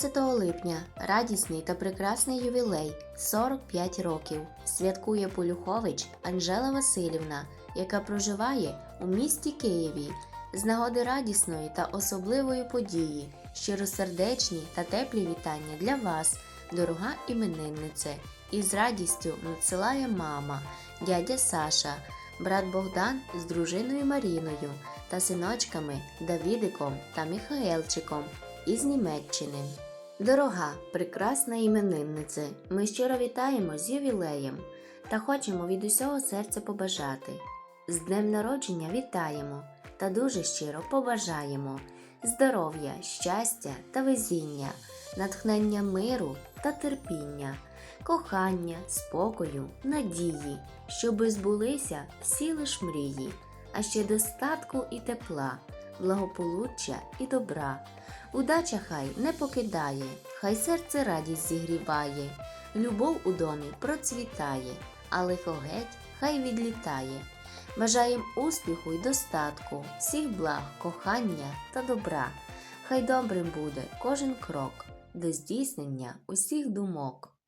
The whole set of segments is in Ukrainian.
17 липня. Радісний та прекрасний ювілей. 45 років. Святкує Полюхович Анжела Васильівна, яка проживає у місті Києві. З нагоди радісної та особливої події, щиросердечні та теплі вітання для вас, дорога імениннице, і з радістю надсилає мама, дядя Саша, брат Богдан з дружиною Маріною та синочками Давідиком та Михаелчиком із Німеччини. Дорога, прекрасна імениннице, ми щиро вітаємо з ювілеєм та хочемо від усього серця побажати. З днем народження вітаємо та дуже щиро побажаємо здоров'я, щастя та везіння, натхнення миру та терпіння, кохання, спокою, надії, щоби збулися всі лиш мрії, а ще достатку і тепла, благополуччя і добра. Удача хай не покидає, хай серце радість зігріває, любов у домі процвітає, а лихо геть хай відлітає. Бажаєм успіху й достатку, всіх благ, кохання та добра. Хай добрим буде кожен крок до здійснення усіх думок.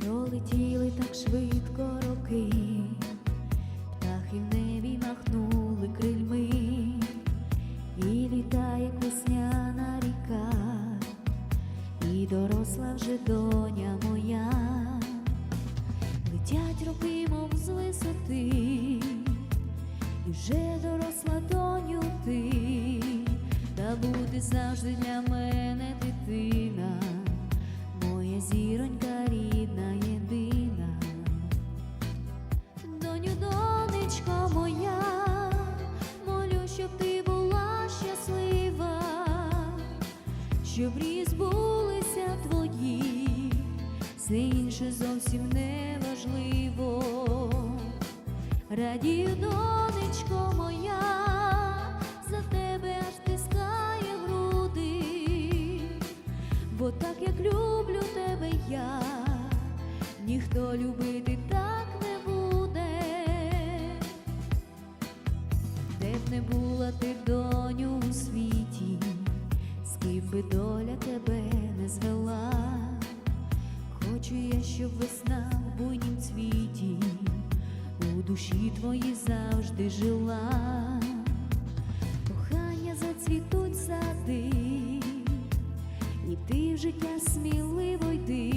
Пролетіли так швидко роки, птахи в небі махнули крильми, і літає весняна ріка, і доросла вже доня моя, летять роки, мов з висоти, і вже доросла доню ти, та буде завжди для щоб різ збулися твої, все інше зовсім не важливо. Радію, донечко моя, за тебе аж стискає груди бо так як люблю тебе я, ніхто любити ким би доля тебе не звела, хочу я, щоб весна в буйнім цвіті у душі твоїй завжди жила. Кохання зацвітуть сади, і ти в життя сміливо йди,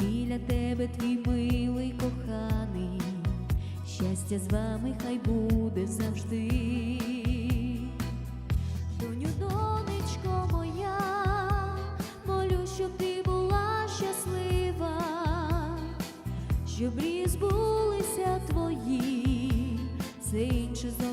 біля тебе твій милий коханий, щастя з вами хай буде завжди. aceites, no